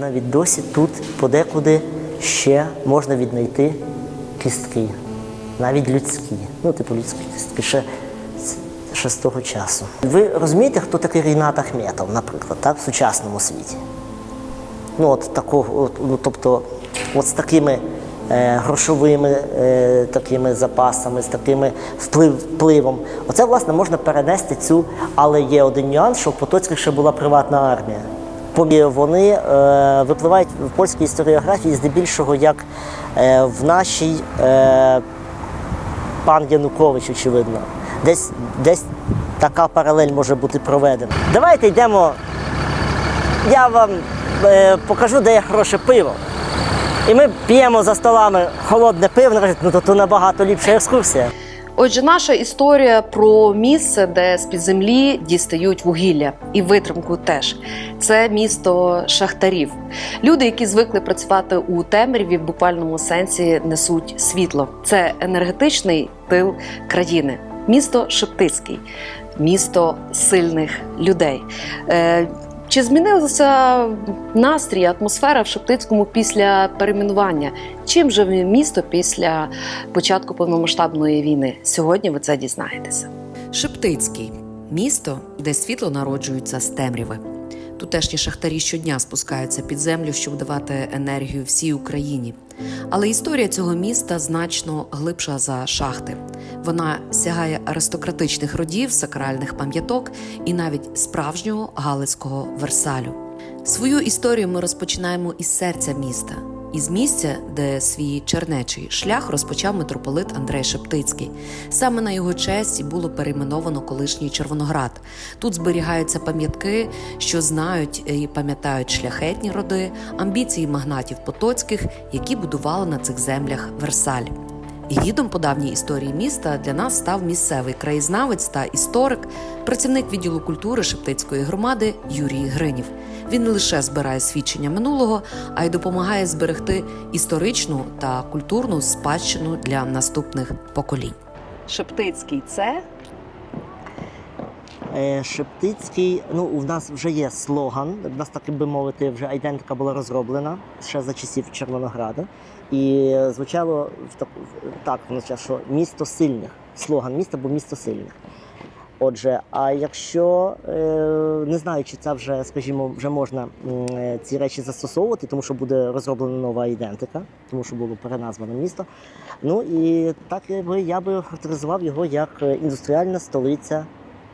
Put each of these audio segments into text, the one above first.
Навіть досі тут подекуди ще можна віднайти кістки, навіть людські. Ну, типу людські кістки ще, ще з того часу. Ви розумієте, хто такий Рінат Ахметов, наприклад, так, в сучасному світі? Ну, от такого, от, ну, тобто, от з такими е, грошовими е, такими запасами, з такими вплив, впливом. Оце, власне, можна перенести цю, але є один нюанс, що в Потоцьких ще була приватна армія. Помі- Вони е, випливають в польській історіографії здебільшого як е, в нашій е, пан Янукович, очевидно. Десь, десь така паралель може бути проведена. Давайте йдемо я вам е, покажу, де є хороше пиво. І ми п'ємо за столами холодне пиво, ну то, то набагато ліпша екскурсія. Отже, наша історія про місце, де з-під землі дістають вугілля і витримку теж. Це місто шахтарів. Люди, які звикли працювати у темряві, в буквальному сенсі несуть світло. Це енергетичний тил країни. Місто Шептицький, місто сильних людей. Чи змінилася настрій, атмосфера в Шептицькому після перейменування? Чим живе місто після початку повномасштабної війни? Сьогодні ви це дізнаєтеся. Шептицький місто, де світло народжується з темряви. Тутешні шахтарі щодня спускаються під землю, щоб давати енергію всій Україні. Але історія цього міста значно глибша за шахти. Вона сягає аристократичних родів, сакральних пам'яток і навіть справжнього галицького Версалю. Свою історію ми розпочинаємо із серця міста, із місця, де свій чернечий шлях розпочав митрополит Андрей Шептицький. Саме на його честь було перейменовано колишній Червоноград. Тут зберігаються пам'ятки, що знають і пам'ятають шляхетні роди, амбіції магнатів потоцьких, які будували на цих землях Версаль. Гідом по давній історії міста для нас став місцевий краєзнавець та історик, працівник відділу культури Шептицької громади Юрій Гринів. Він не лише збирає свідчення минулого, а й допомагає зберегти історичну та культурну спадщину для наступних поколінь. Шептицький це Е, Шептицький, ну у нас вже є слоган. У нас так би мовити, вже айдентика була розроблена ще за часів Червонограда. І звучало в так, так що місто сильних. Слоган міста, бо місто сильних. Отже, а якщо е, не знаю, чи це вже, скажімо, вже можна е, ці речі застосовувати, тому що буде розроблена нова ідентика, тому що було переназвано місто. Ну і так якби я би характеризував його як е, індустріальна столиця,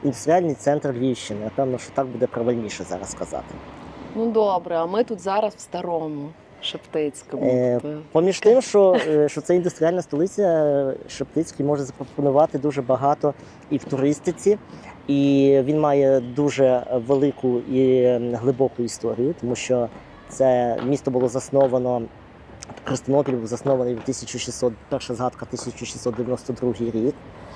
індустріальний центр Львівщини. Напевно, що так буде правильніше зараз сказати. ну добре. А ми тут зараз в старому Шептицькому. Е, Поміж тим, що, е, що це індустріальна столиця, е, Шептицький може запропонувати дуже багато і в туристиці, і він має дуже велику і ем, глибоку історію, тому що це місто було засновано. Христинопіль був заснований в 1600, перша згадка 1692 рік.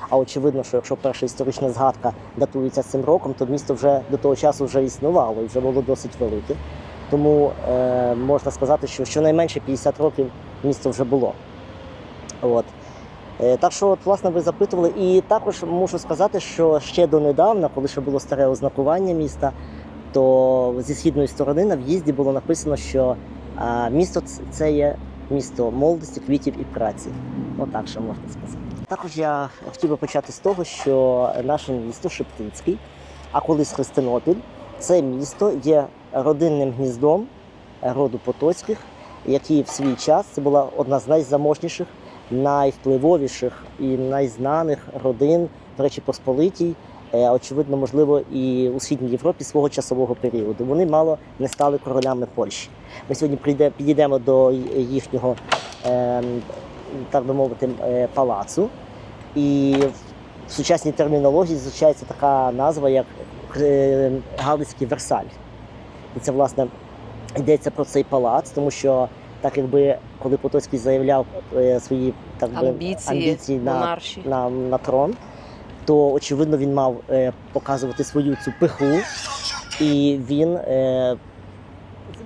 А очевидно, що якщо перша історична згадка датується цим роком, то місто вже до того часу вже існувало і вже було досить велике. Тому е, можна сказати, що щонайменше 50 років місто вже було. От. Е, так що, от, власне, ви запитували. І також можу сказати, що ще донедавна, коли ще було старе ознакування міста, то зі східної сторони на в'їзді було написано, що е, місто це є місто молодості, квітів і праці. Отак ще можна сказати. Також я хотів би почати з того, що наше місто Шептицький, а колись Христинопіль, це місто є родинним гніздом роду Потоцьких, які в свій час це була одна з найзаможніших, найвпливовіших і найзнаних родин в Речі Посполитій, е, очевидно, можливо, і у східній Європі свого часового періоду. Вони мало не стали королями Польщі. Ми сьогодні підійдемо до їхнього, е, так би мовити, е, палацу. І в сучасній термінології звучається така назва, як Галицький Версаль. І це, власне, йдеться про цей палац, тому що так якби коли Потоцький заявляв е, свої так би, амбіції, амбіції на, на, на трон, то очевидно він мав е, показувати свою цю пиху, і він, е,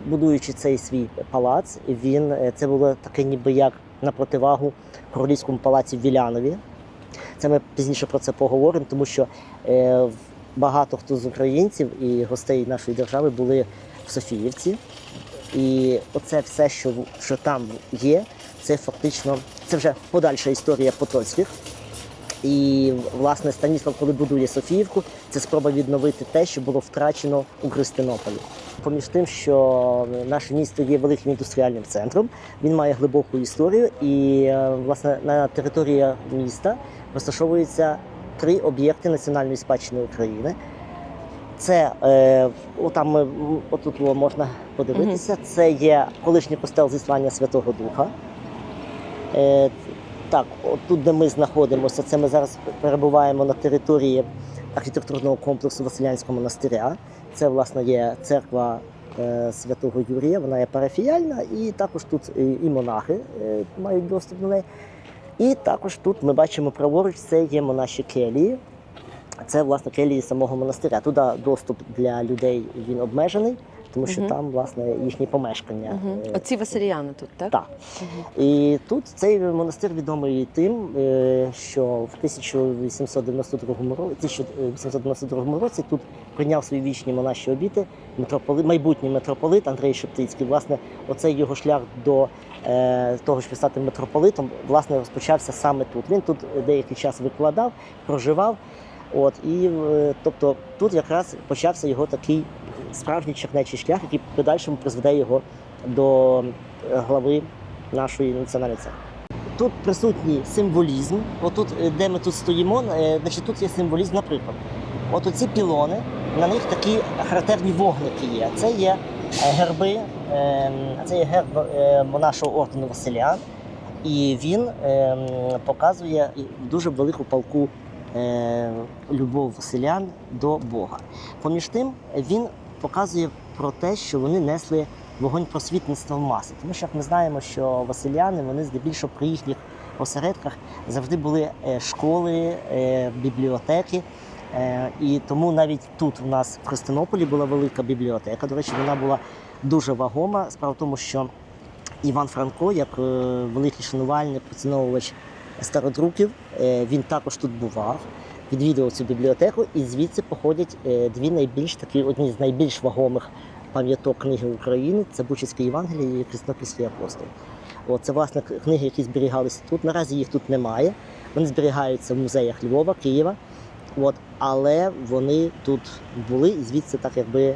будуючи цей свій палац, він е, це було таке, ніби як на противагу королівському палаці в Вілянові. Це ми пізніше про це поговоримо, тому що е, багато хто з українців і гостей нашої держави були в Софіївці. І оце все, що, що там є, це фактично це вже подальша історія Потоцьких. І власне Станіслав, коли будує Софіївку, це спроба відновити те, що було втрачено у Христинополі. Поміж тим, що наше місто є великим індустріальним центром, він має глибоку історію, і е, власне на території міста розташовуються три об'єкти національної спадщини України. Це е, отам отут о, можна подивитися. Це є колишній костел зіслання Святого Духа. Е, так, тут, де ми знаходимося, це ми зараз перебуваємо на території архітектурного комплексу Василянського монастиря. Це, власне, є церква е, Святого Юрія, вона є парафіяльна, і також тут і, і монахи е, мають доступ до неї. І також тут ми бачимо праворуч, це є монаші келії. Це, власне, келії самого монастиря. Туди доступ для людей він обмежений, тому що Мгм. там, власне, їхні помешкання. Угу. Оці Василіяни тут, так? Так. І тут цей монастир відомий тим, е, що в 1892 році, 1892 році тут прийняв свої вічні монаші обіти митрополит, майбутній митрополит Андрей Шептицький. Власне, оцей його шлях до того, щоб стати митрополитом, власне, розпочався саме тут. Він тут деякий час викладав, проживав. От і е, тобто тут якраз почався його такий справжній чернечий шлях, який в подальшому призведе його до е, глави нашої національної церкви. Тут присутній символізм. Отут, е, де ми тут стоїмо, е, значить, тут є символізм, наприклад. От оці пілони, на них такі характерні вогники є. Це є е, герби, е, це є герб е, нашого ордену Василян, і він е, показує дуже велику палку е, любов Василян до Бога. Поміж тим, він показує про те, що вони несли вогонь просвітництва в маси. Тому що як ми знаємо, що Василяни вони здебільшого при їхніх осередках завжди були е, школи, бібліотеки. І тому навіть тут у нас в Христинополі була велика бібліотека. До речі, вона була дуже вагома. Справа в тому, що Іван Франко, як е, великий шанувальник, поціновувач стародруків, е, він також тут бував, відвідував цю бібліотеку, і звідси походять е, дві найбільш такі, одні з найбільш вагомих пам'яток книги України це Бучицьке Євангеліє і Краснопільський апостол. От, це власне книги, які зберігалися тут. Наразі їх тут немає. Вони зберігаються в музеях Львова, Києва. От, але вони тут були і звідси так якби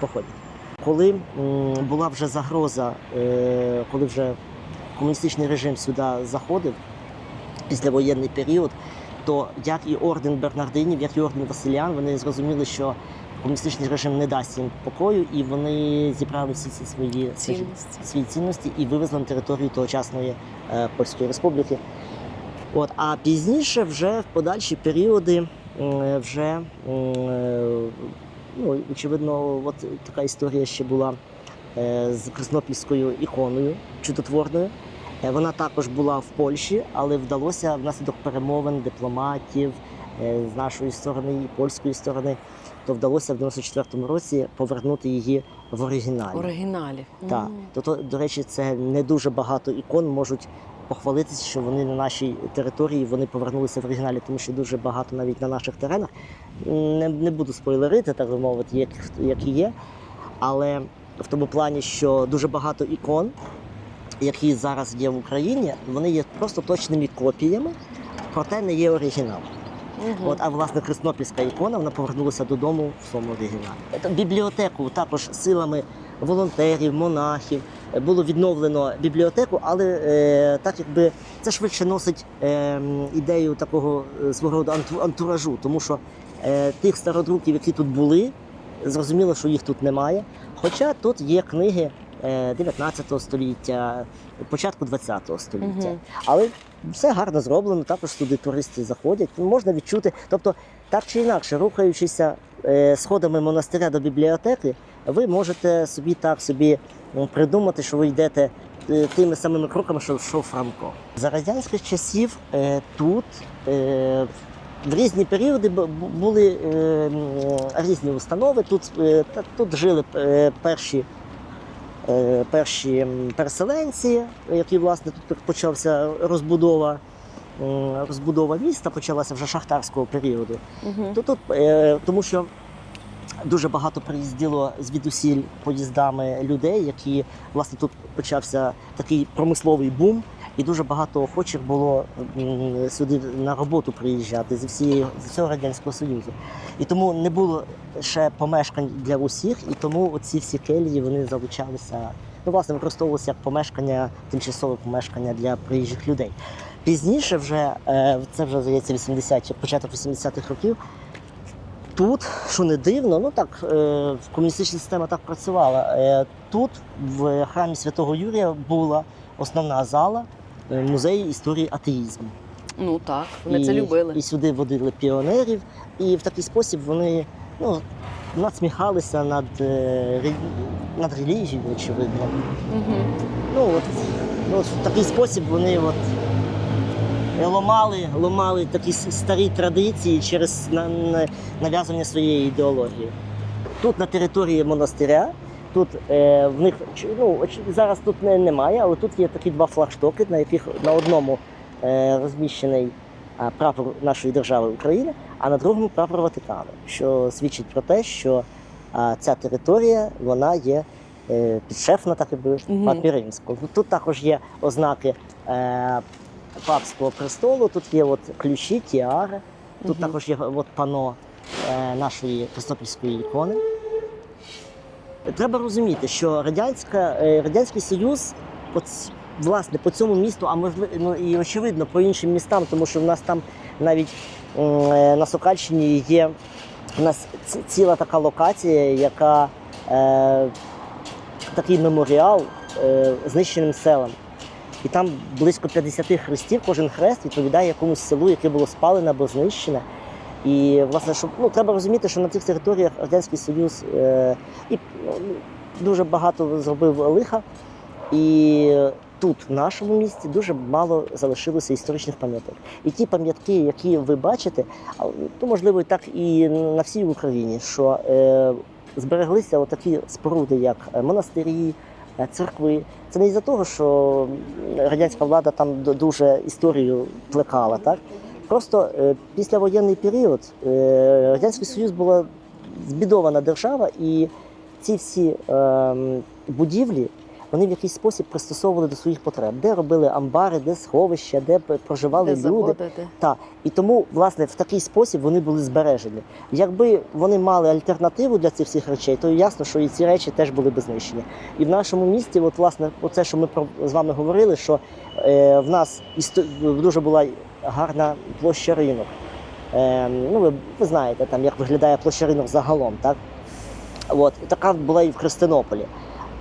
походять. Коли була вже загроза, е, коли вже комуністичний режим сюди заходив, післявоєнний період, то як і орден Бернардинів, як і орден Василян, вони зрозуміли, що комуністичний режим не дасть їм покою, і вони зібрали всі ці свої Цінності. свої цінності і вивезли на територію тогочасної е, Польської Республіки. От, а пізніше, вже в подальші періоди, вже ну, очевидно, от така історія ще була е, з Краснопільською іконою чудотворною. Е, Вона також була в Польщі, але вдалося внаслідок перемовин дипломатів е, з нашої сторони і польської сторони, то вдалося в 94-му році повернути її в оригіналі. Оригіналі. Так, М. то, то, до речі, це не дуже багато ікон можуть похвалитися, що вони на нашій території вони повернулися в оригіналі, тому що дуже багато навіть на наших теренах. Не, не буду спойлерити, так би мовити, як, які є. Але в тому плані, що дуже багато ікон, які зараз є в Україні, вони є просто точними копіями, проте не є оригіналом. Мгм. От, а власне Краснопільська ікона вона повернулася додому в своєму оригіналі. Бібліотеку також силами волонтерів, монахів е, було відновлено бібліотеку, але е, так якби це швидше носить е, ідею такого е, свого роду анту- антуражу, тому що е, тих стародруків, які тут були, зрозуміло, що їх тут немає. Хоча тут є книги е, 19 століття, початку 20 століття. Мгм. Але все гарно зроблено, також сюди туристи заходять. Можна відчути. Тобто, так чи інакше, рухаючися е, сходами монастиря до бібліотеки, ви можете собі так собі придумати, що ви йдете е, тими самими кроками, що йшов Франко. За радянських часів е, тут е, в різні періоди бу- бу- були різні установи. Тут, тут жили перші перші переселенці, які власне тут почався розбудова. Розбудова міста почалася вже шахтарського періоду. Мгм. То тут, тому що Дуже багато приїздило звідусіль поїздами людей, які власне тут почався такий промисловий бум, і дуже багато охочих було сюди на роботу приїжджати зі всієї з всього радянського союзу. І тому не було ще помешкань для усіх, і тому оці всі келії вони залучалися. Ну, власне, використовувалися як помешкання, тимчасове помешкання для приїжджих людей. Пізніше, вже е, це вже здається 80 чи початок 80-х років. Тут, що не дивно, ну так е, комуністична система так працювала. Е, тут, в храмі Святого Юрія, була основна зала е, музею історії атеїзму. Ну так, вони і, це любили. І сюди водили піонерів, і в такий спосіб вони ну, надсміхалися над, е, над релігією, очевидно. Угу. Ну, от, ну, в такий спосіб вони от, ламали, ламали такі старі традиції через на, на- нав'язування своєї ідеології. Тут на території монастиря, тут е, в них ну, зараз тут не, немає, але тут є такі два флагштоки, на яких на одному е, розміщений а, прапор нашої держави України, а на другому прапор Ватикану, що свідчить про те, що а, ця територія вона є е, підшефна, так якби Мгм. папі римського. Тут також є ознаки е, папського престолу, тут є от ключі, тіари, тут Мгм. також є от пано е, нашої Крестопільської ікони. Треба розуміти, що радянська, е, Радянський Союз, от, власне, по цьому місту, а можливо, ну і очевидно, по іншим містам, тому що в нас там навіть е, на Сокальщині є у нас ціла така локація, яка е, такий меморіал е, знищеним селам. І там близько 50 хрестів, кожен хрест відповідає якомусь селу, яке було спалене або знищене. І власне, щоб ну треба розуміти, що на цих територіях Радянський Союз е, і ну, дуже багато зробив лиха. І тут, в нашому місті, дуже мало залишилося історичних пам'яток. І ті пам'ятки, які ви бачите, то можливо і так і на всій Україні, що е, збереглися отакі споруди, як е, монастирі, церкви. Це не із-за того, що радянська влада там дуже історію плекала, так? Просто е, післявоєнний період е, Радянський Союз була збідована держава, і ці всі е, будівлі вони в якийсь спосіб пристосовували до своїх потреб, де робили амбари, де сховища, де проживали Де люди. Так, і тому, власне, в такий спосіб вони були збережені. Якби вони мали альтернативу для цих всіх речей, то ясно, що і ці речі теж були б знищені. І в нашому місті, от власне, оце, що ми з вами говорили, що е, в нас дуже була гарна площа ринок. Е, ну, ви, ви знаєте, там як виглядає площа ринок загалом, так? От, така була і в Христинополі.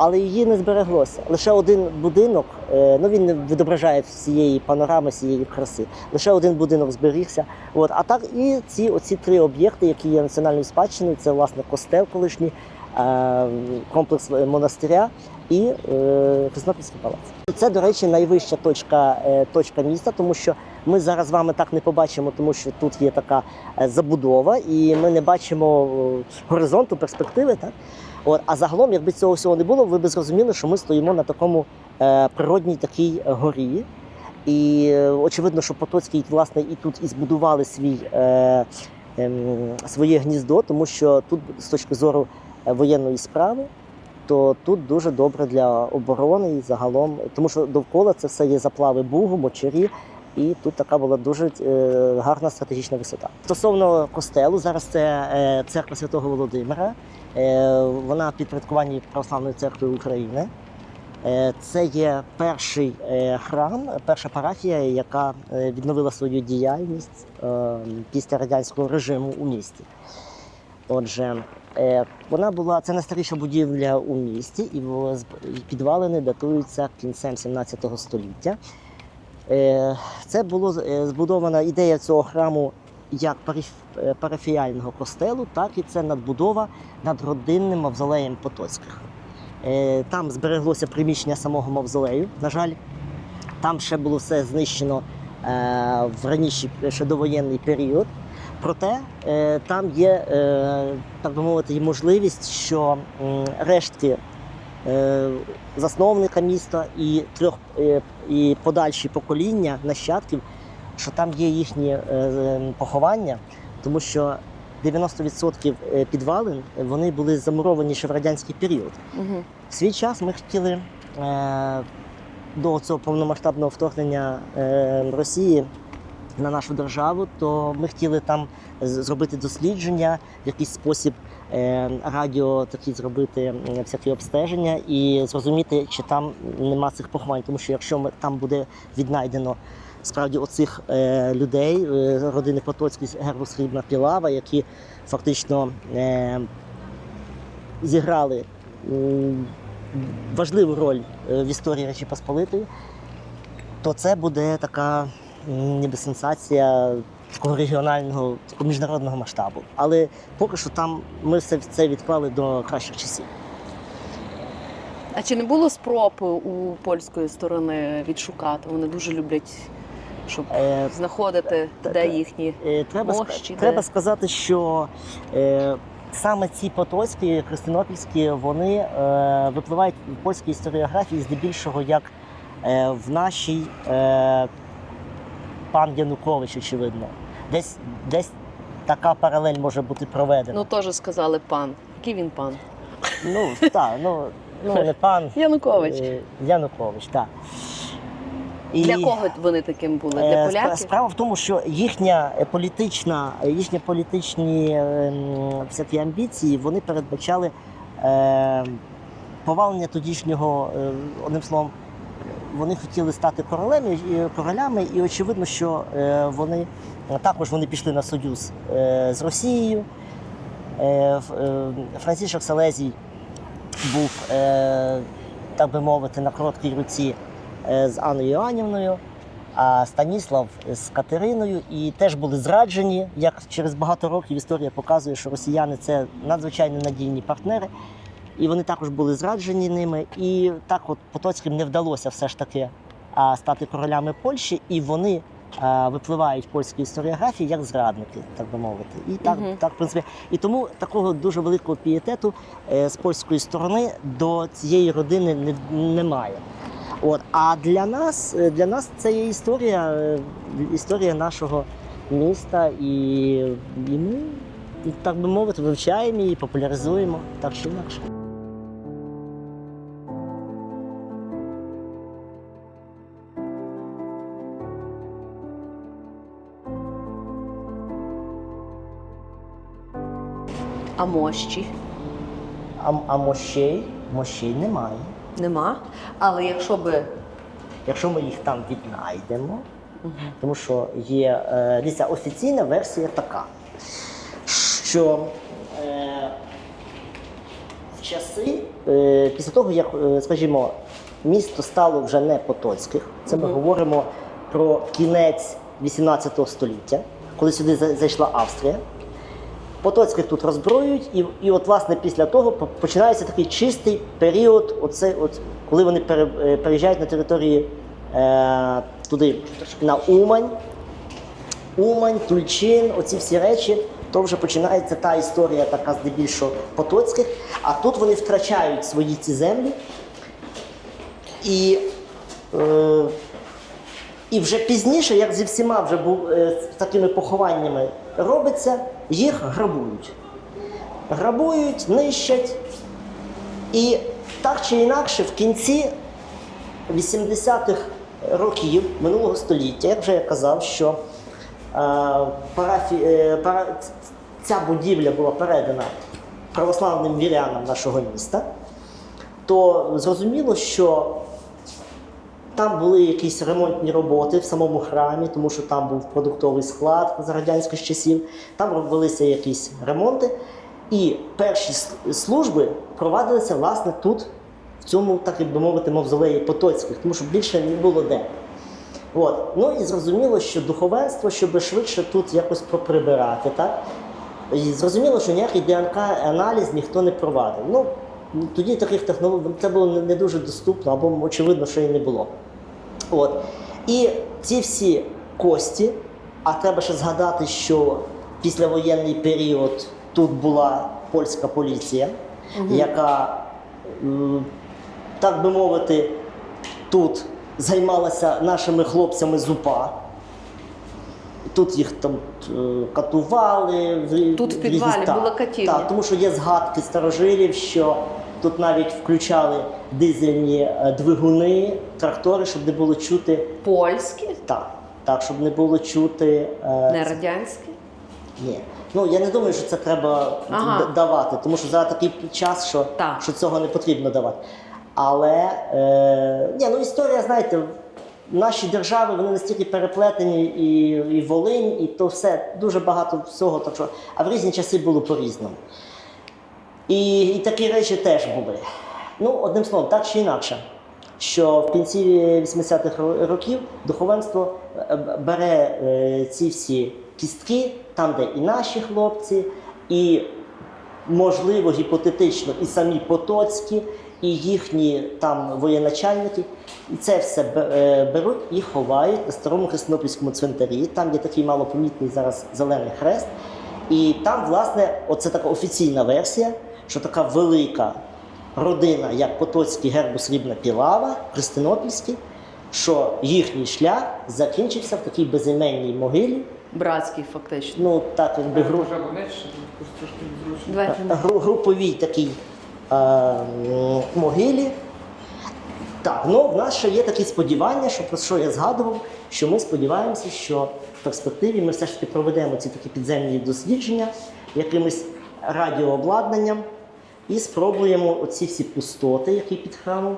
Але її не збереглося. Лише один будинок, е, ну він не відображає всієї панорами, всієї краси. Лише один будинок зберігся. От, а так і ці оці три об'єкти, які є національною спадщиною, це власне костел колишній, е, комплекс монастиря і е, Краснопільський палац. Це, до речі, найвища точка, е, точка міста, тому що ми зараз з вами так не побачимо, тому що тут є така е, забудова, і ми не бачимо е, горизонту, перспективи. Так? От, а загалом, якби цього всього не було, ви б зрозуміли, що ми стоїмо на такому е, природній такій горі. І е, очевидно, що Потоцький власне і тут і збудували свій, е, ем, своє гніздо, тому що тут, з точки зору е, воєнної справи, то тут дуже добре для оборони і загалом, тому що довкола це все є заплави Бугу, мочарі. І тут така була дуже е, гарна стратегічна висота. Стосовно костелу, зараз це е, церква Святого Володимира. Е, вона підпорядкуванні Православної церкви України. Е, Це є перший е, храм, перша парафія, яка відновила свою діяльність після радянського режиму у місті. Отже, вона була це найстаріша будівля у місті, і підвалини датуються кінцем 17 століття. Це було збудована ідея цього храму як парафіяльного костелу, так і це надбудова над родинним мавзолеєм Потоцьких. Е, Там збереглося приміщення самого мавзолею. На жаль, там ще було все знищено е, в раніший ще довоєнний період. Проте е, там є, е, так би мовити, можливість, що рештки е, засновника міста і трьох е, і подальші покоління нащадків, що там є їхні е, е, поховання, тому що 90% е, підвалин е, вони були замуровані ще в радянський період. Угу. В свій час ми хотіли е, до цього повномасштабного вторгнення е, Росії на нашу державу, то ми хотіли там зробити дослідження, в якийсь спосіб е, радіо такі зробити всякі обстеження і зрозуміти, чи там нема цих поховань. Тому що якщо ми, там буде віднайдено справді оцих е, людей, е, родини Потоцький, гербу Срібна Пілава, які фактично е, зіграли важливу роль в історії Речі Посполитої, то це буде така ніби сенсація такого регіонального, такого міжнародного масштабу. Але поки що там ми все це відклали до кращих часів. А чи не було спроб у польської сторони відшукати? Вони дуже люблять, щоб Е, знаходити, та- де їхні. Е, Треба, Мощі, треба де? сказати, що е, саме ці потоцькі, христинопільські, вони е, випливають в польській історіографії здебільшого як е, в нашій е, пан Янукович, очевидно. Десь, десь така паралель може бути проведена. Ну теж сказали пан. Який він пан? Ну, так, ну, ну не пан Янукович. е, Янукович, так. І- Для кого вони таким були? Е, Для поляків? Справа в тому, що їхня е, політична, е, їхні політичні е, всякі амбіції вони передбачали е, повалення тодішнього, е, одним словом, вони хотіли стати королями, королями, і очевидно, що е, вони е, також вони пішли на союз е, з Росією. Е, е, Францішок Салезій був, е, так би мовити, на короткій руці е, з Анною Іоанівною, а Станіслав з Катериною і теж були зраджені. Як через багато років історія показує, що росіяни це надзвичайно надійні партнери, і вони також були зраджені ними. І так, от Потоцьким не вдалося все ж таки стати королями Польщі, і вони. Випливають в польській історіографії як зрадники, так би мовити, і так, Мгм. так в принципі, і тому такого дуже великого пієтету е, з польської сторони до цієї родини не, немає. От, а для нас, е, для нас це є історія, е, історія нашого міста, і, і ми, так би мовити, вивчаємо її, популяризуємо так чи інакше. А мощі? А, а мощей, мощей немає. Нема. Але якщо би. Якщо ми їх там віднайдемо, тому що є е, дивіться, офіційна версія така, що е, в часи, е, після того, як, е, скажімо, місто стало вже не Потоцьких, це ми говоримо про кінець 18 століття, коли сюди зайшла Австрія. Потоцьких тут роззброюють, і, і от власне після того починається такий чистий період, оце, от, коли вони е, переїжджають на території е, туди, на Умань, Умань, Тульчин, оці всі речі, то вже починається та історія, така здебільшого потоцьких. А тут вони втрачають свої ці землі. І, е, і вже пізніше, як зі всіма вже був е, такими похованнями робиться, їх грабують. Грабують, нищать. І так чи інакше, в кінці 80-х років минулого століття, як вже я казав, що е, парафі, е, пара, ця будівля була передана православним вірянам нашого міста, то зрозуміло, що там були якісь ремонтні роботи в самому храмі, тому що там був продуктовий склад за радянських часів. Там робилися якісь ремонти. І перші служби провадилися власне тут, в цьому, так би мовити, мавзолеї Потоцьких, тому що більше не було де. От. Ну і зрозуміло, що духовенство, щоб швидше тут якось поприбирати, так? І зрозуміло, що ніякий ДНК-аналіз ніхто не провадив. Ну, тоді таких технологій це було не дуже доступно, або очевидно, що і не було. От. І ці всі кості, а треба ще згадати, що післявоєнний період тут була польська поліція, яка, так би мовити, тут займалася нашими хлопцями з УПА. Тут їх там е, катували. Тут в підвалі так, була катівня. Так, тому що є згадки старожилів, що тут навіть включали дизельні е, двигуни, трактори, щоб не було чути. Польські, Так, так, щоб не було чути. е, не радянські. ні. Ну я не думаю, що це треба Ага. давати, тому що зараз такий час, що, Так. що цього не потрібно давати. Але е, ні, ну історія, знаєте, наші держави вони настільки переплетені, і, і Волинь, і то все дуже багато всього. Так що, а в різні часи було по-різному. І, і такі речі теж були. Ну, одним словом, так чи інакше, що в кінці 80-х років духовенство е, бере е, ці всі кістки, там, де і наші хлопці, і, можливо, гіпотетично, і самі Потоцькі, і їхні там воєначальники. І це все е, беруть і ховають на старому Хреснопільському цвинтарі. Там є такий малопомітний зараз зелений хрест. І там, власне, оце така офіційна версія, що така велика родина, як Потоцький гербу Срібна Пілава, Христинопільський, що їхній шлях закінчився в такій безіменній могилі. Братські, фактично. Ну, так, якби гру, гру, груповій такій е, могилі. Так, ну в нас ще є такі сподівання, що про що я згадував, що ми сподіваємося, що в перспективі ми все ж таки проведемо ці такі підземні дослідження якимось радіообладнанням і спробуємо оці всі пустоти, які під храмом,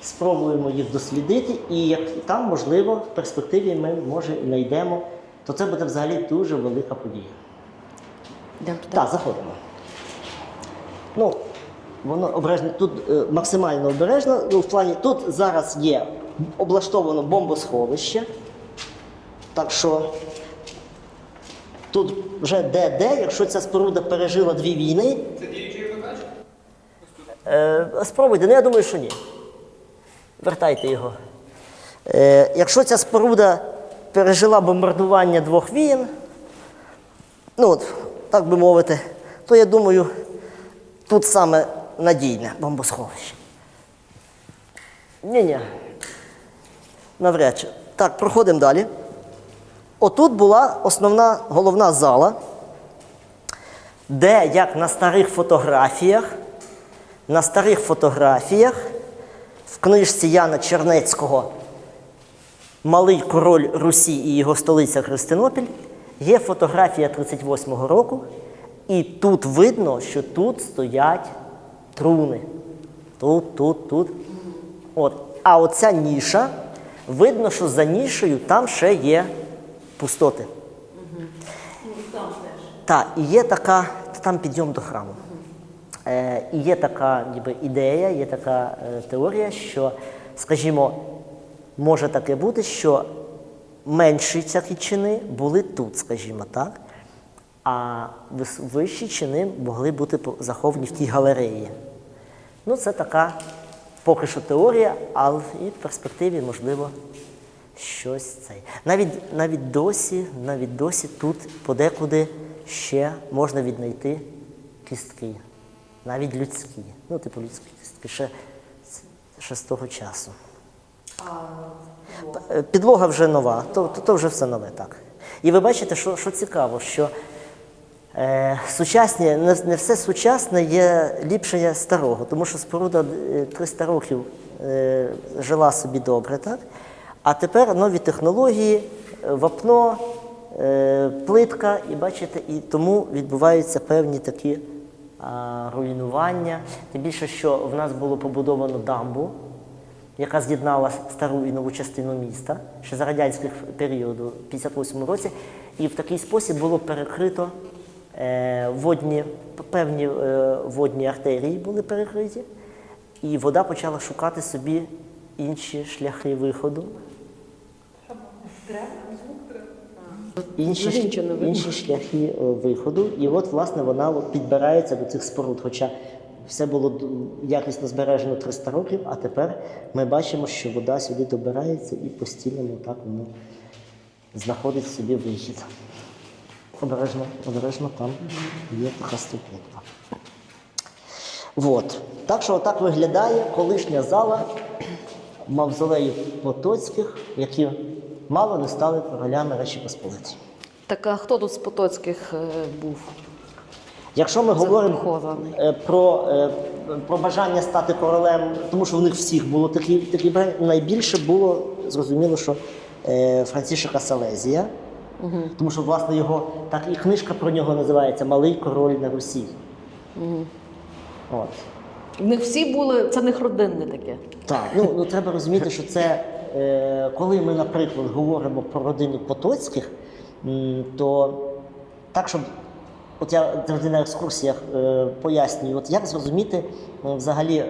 спробуємо їх дослідити, і як там, можливо, в перспективі ми може і знайдемо, то це буде взагалі дуже велика подія. Йдемо туди. Так, заходимо. Ну, воно обережно, тут е, максимально обережно. Ну, в плані, тут зараз є облаштовано бомбосховище. Так що тут вже де-де, якщо ця споруда пережила дві війни. Це? Е, спробуйте, ну я думаю, що ні. Вертайте його. Е, якщо ця споруда пережила бомбардування двох війн, ну так би мовити, то я думаю, тут саме надійне бомбосховище. Ні-ні. Навряд чи. Так, проходимо далі. Отут була основна головна зала, де, як на старих фотографіях, на старих фотографіях в книжці Яна Чернецького Малий король Русі і його столиця Христинопіль є фотографія 38-го року, і тут видно, що тут стоять труни. Тут, тут, тут. От. А оця ніша, видно, що за нішею там ще є пустоти. Там теж. Так, і є така, там підйом до храму. Е, і є така ніби, ідея, є така е, теорія, що, скажімо, може таке бути, що менші ці чини були тут, скажімо так, а вищі чини могли бути заховані в тій галереї. Ну, це така поки що теорія, але і в перспективі, можливо, щось цей. Навіть, навіть досі, навіть досі тут подекуди ще можна віднайти кістки, навіть людські. Ну, типу людські ще, ще з того часу. П- Підлога вже нова, то, то, то вже все нове, так. І ви бачите, що, що цікаво, що е, сучасні, не, не все сучасне є ліпше старого, тому що споруда е, 300 років е, жила собі добре, так? А тепер нові технології, е, вапно, е, плитка, і бачите, і тому відбуваються певні такі а, руйнування. Тим більше, що в нас було побудовано дамбу, яка з'єднала стару і нову частину міста ще за радянських періоду, в 58 році, і в такий спосіб було перекрито е, водні, певні е, водні артерії були перекриті, і вода почала шукати собі інші шляхи виходу. Інші, інші шляхи е, виходу, і от, власне, вона підбирається до цих споруд. Хоча все було якісно збережено 300 років, а тепер ми бачимо, що вода сюди добирається і постійно так воно знаходить собі вихід. Обережно, обережно там є така ступенька. От. Так що отак виглядає колишня зала мавзолею Потоцьких, які мало не стали королями Речі Посполиті. Так а хто тут з Потоцьких е, був? Якщо ми говоримо е, про, е, про бажання стати королем, тому що в них всіх було такі, такі бажання, найбільше було зрозуміло, що Францішека Салезія, тому що власне його так і книжка про нього називається Малий король на Русі. От. В них всі були, це не родинне таке. Так, ну, ну треба розуміти, що це коли ми, наприклад, говоримо про родину Потоцьких, то так, щоб от я завжди на екскурсіях е, пояснюю, от як зрозуміти е, взагалі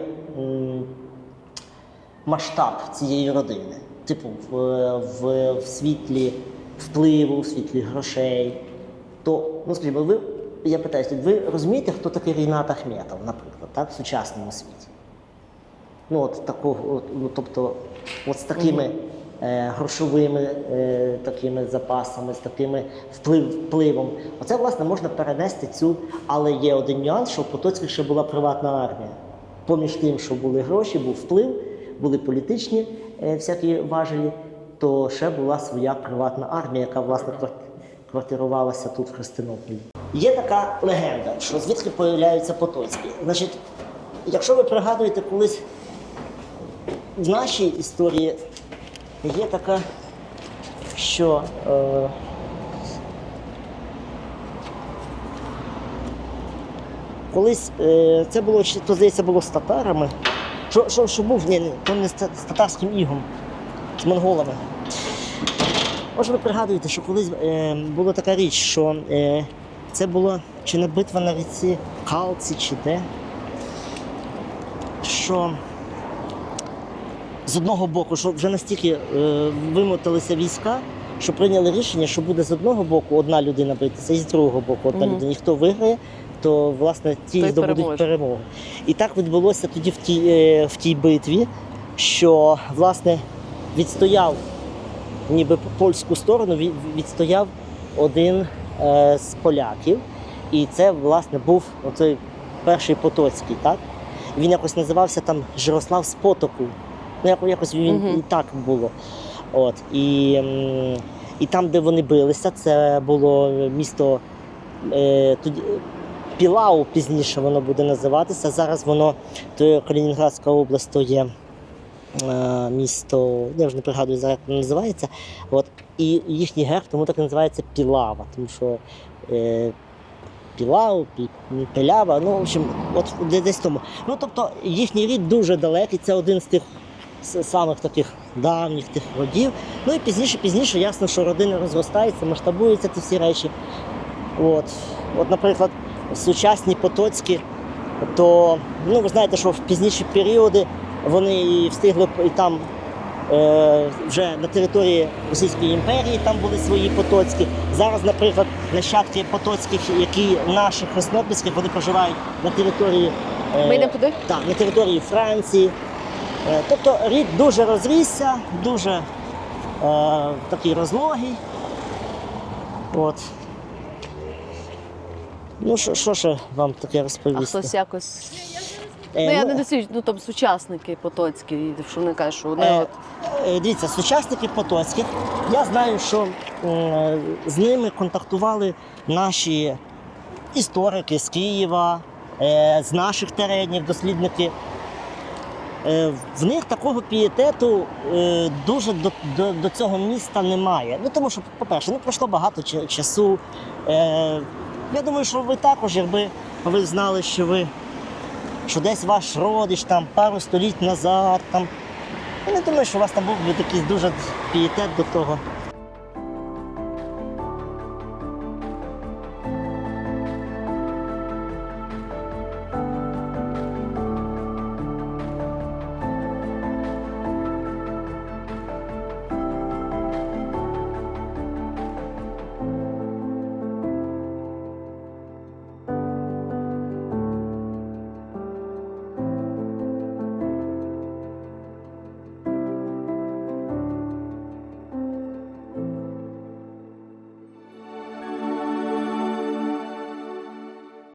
масштаб цієї родини, типу, в, в, в світлі впливу, в світлі грошей. То, ну скажімо, ви, я питаюся, ви розумієте, хто такий Рінат Ахметов, наприклад, так, в сучасному світі? Ну, от такого, от, ну, тобто, от з такими е, грошовими е, такими запасами, з такими вплив, впливом. Оце, власне, можна перенести цю, але є один нюанс, що в Потоцьких ще була приватна армія. Поміж тим, що були гроші, був вплив, були політичні е, всякі важелі, то ще була своя приватна армія, яка, власне, квартирувалася тут, в Христинополі. Є така легенда, що звідки появляються Потоцькі. Значить, якщо ви пригадуєте колись в нашій історії є така, що е, колись е, це було чи то здається було з татарами. Що, що, що був? Ні, то не з татарським ігом, з монголами. Може, ви пригадуєте, що колись е, була така річ, що е, це була чи не битва на ріці Калці, чи де, що з одного боку, що вже настільки е, вимоталися війська, що прийняли рішення, що буде з одного боку одна людина битися, і з другого боку одна Мгм. людина. І хто виграє, то власне ті Той здобудуть переможе. перемогу. І так відбулося тоді в тій, е, в тій битві, що власне відстояв ніби польську сторону, від- відстояв один е, з поляків. І це, власне, був оцей перший Потоцький, так? Він якось називався там Жирослав з Потоку. Ну, як- якось він Мгм. і так було. От. І, і там, де вони билися, це було місто е, тоді, Пілау, пізніше воно буде називатися. Зараз воно, то Калінінградська область, то є е, місто, я вже не пригадую зараз, як воно називається. От. І їхній герб тому так і називається Пілава, тому що е, Пілау, Пі- Пілява, ну, в общем, от десь тому. Ну, тобто їхній рід дуже далекий, це один з тих самих таких давніх тих родів. Ну і пізніше, пізніше ясно, що родини розростаються, масштабуються ці всі речі. От, от наприклад, сучасні потоцькі, то ну, ви знаєте, що в пізніші періоди вони і встигли і там е, вже на території Російської імперії там були свої потоцькі. Зараз, наприклад, нащадки потоцьких, які наших хреснопільських, вони проживають на території. е, Ми йдемо туди? так, на території Франції. Е, Тобто рід дуже розрісся, дуже е, такий розлогий. От. Ну, що, що ще вам таке А розповісти? хтось якось. Е, Ну, я ну, не досліджую, ну там сучасники Потоцькі, що вони кажуть, що вони Е, от. е, Дивіться, сучасники Потоцьких. Я знаю, що е, з ними контактували наші історики з Києва, е, з наших теренів, дослідники. Е, в них такого пієтету е, дуже до, до, до цього міста немає. Ну тому що, по-перше, ну пройшло багато часу. Е, я думаю, що ви також, якби ви знали, що ви що десь ваш родич там пару століть назад там я не думаю, що у вас там був би такий дуже пієтет до того